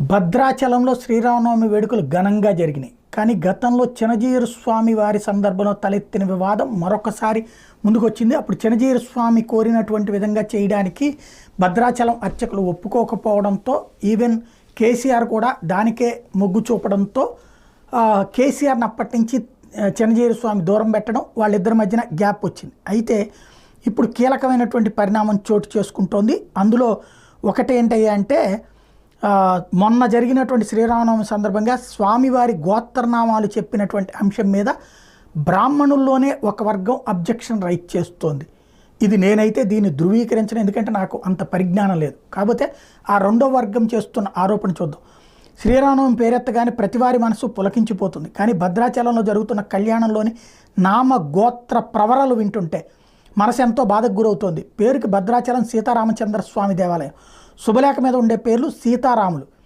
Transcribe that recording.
భద్రాచలంలో శ్రీరామనవమి వేడుకలు ఘనంగా జరిగినాయి. కానీ గతంలో చినజీరు స్వామి వారి సందర్భంలో తలెత్తిన వివాదం మరొకసారి ముందుకొచ్చింది. అప్పుడు చినజీరు స్వామి కోరినటువంటి విధంగా చేయడానికి భద్రాచలం అర్చకులు ఒప్పుకోకపోవడంతో ఈవెన్ కేసీఆర్ కూడా దానికే మొగ్గు చూపడంతో కేసీఆర్ని అప్పటి నుంచి చినజీరు స్వామి దూరం పెట్టడం వాళ్ళిద్దరి మధ్యన గ్యాప్ వచ్చింది. అయితే ఇప్పుడు కీలకమైనటువంటి పరిణామం చోటు చేసుకుంటోంది. అందులో ఒకటేంటయ్యా అంటే మొన్న జరిగినటువంటి శ్రీరామనవమి సందర్భంగా స్వామివారి గోత్రనామాలు చెప్పినటువంటి అంశం మీద బ్రాహ్మణుల్లోనే ఒక వర్గం అబ్జెక్షన్ రైట్ చేస్తోంది. ఇది నేనైతే దీన్ని ధృవీకరించను ఎందుకంటే నాకు అంత పరిజ్ఞానం లేదు. కాకపోతే ఆ రెండో వర్గం చేస్తున్న ఆరోపణ చూద్దాం. శ్రీరామనవమి పేరెత్తగానే ప్రతివారి మనసు పులకించిపోతుంది. కానీ భద్రాచలంలో జరుగుతున్న కళ్యాణంలోని నామ గోత్ర ప్రవరలు వింటుంటే మనసు ఎంతో బాధకు గురవుతోంది. పేరుకి భద్రాచలం సీతారామచంద్ర స్వామి దేవాలయం. శుభలేఖ మీద ఉండే పేర్లు సీతారాములు.